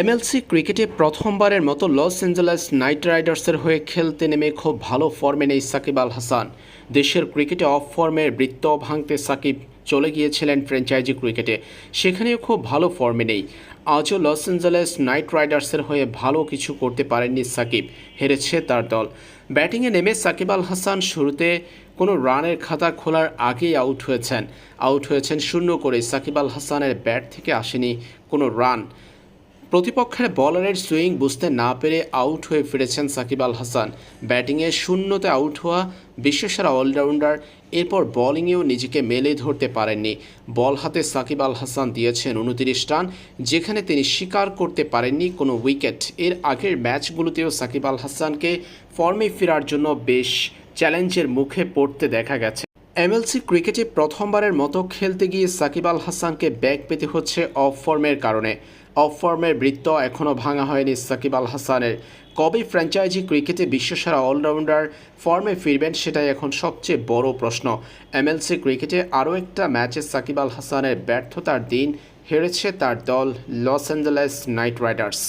MLC ক্রিকেটে প্রথমবারের মতো লস অ্যাঞ্জেলেস নাইট রাইডার্সের হয়ে খেলতে নেমে খুব ভালো ফর্মে নেই সাকিব আল হাসান। দেশের ক্রিকেটে অফ ফর্মের বৃত্ত ভাঙতে সাকিব চলে গিয়েছিলেন ফ্র্যাঞ্চাইজি ক্রিকেটে। সেখানেও খুব ভালো ফর্মে নেই। আজও লস অ্যাঞ্জেলেস নাইট রাইডার্সের হয়ে ভালো কিছু করতে পারেননি সাকিব, হেরেছে তার দল। ব্যাটিংয়ে নেমে সাকিব আল হাসান শুরুতে কোনো রানের খাতা খোলার আগেই আউট হয়েছেন। আউট হয়েছেন শূন্য করে। সাকিব আল হাসানের ব্যাট থেকে আসেনি কোনো রান। প্রতিপক্ষের বলারের সুইং বুঝতে না পেরে আউট হয়ে ফিরেছেন সাকিব আল হাসান। ব্যাটিংয়ে শূন্যতে আউট হওয়া বিশ্বসেরা অলরাউন্ডার এরপর বোলিংয়েও নিজেকে মেলে ধরতে পারেননি। বল হাতে সাকিব আল হাসান দিয়েছেন উনতিরিশ রান, যেখানে তিনি স্বীকার করতে পারেননি কোনো উইকেট এর আগের ম্যাচগুলোতেও সাকিব আল হাসানকে ফর্মে ফেরার জন্য বেশ চ্যালেঞ্জের মুখে পড়তে দেখা গেছে। এমএলসি ক্রিকেটে প্রথমবারের মতো খেলতে গিয়ে সাকিব আল হাসানকে ব্যাক পেতে হচ্ছে অফ ফর্মের কারণে। অফ ফর্মের বৃত্ত এখনও ভাঙা হয়নি সাকিব আল হাসানের। কবে ফ্র্যাঞ্চাইজি ক্রিকেটে বিশ্বসেরা অলরাউন্ডার ফর্মে ফিরবেন সেটাই এখন সবচেয়ে বড় প্রশ্ন। এমএলসি ক্রিকেটে আরও একটা ম্যাচে সাকিব আল হাসানের ব্যর্থতার দিন হেরেছে তার দল লস অ্যাঞ্জেলেস নাইট রাইডার্স।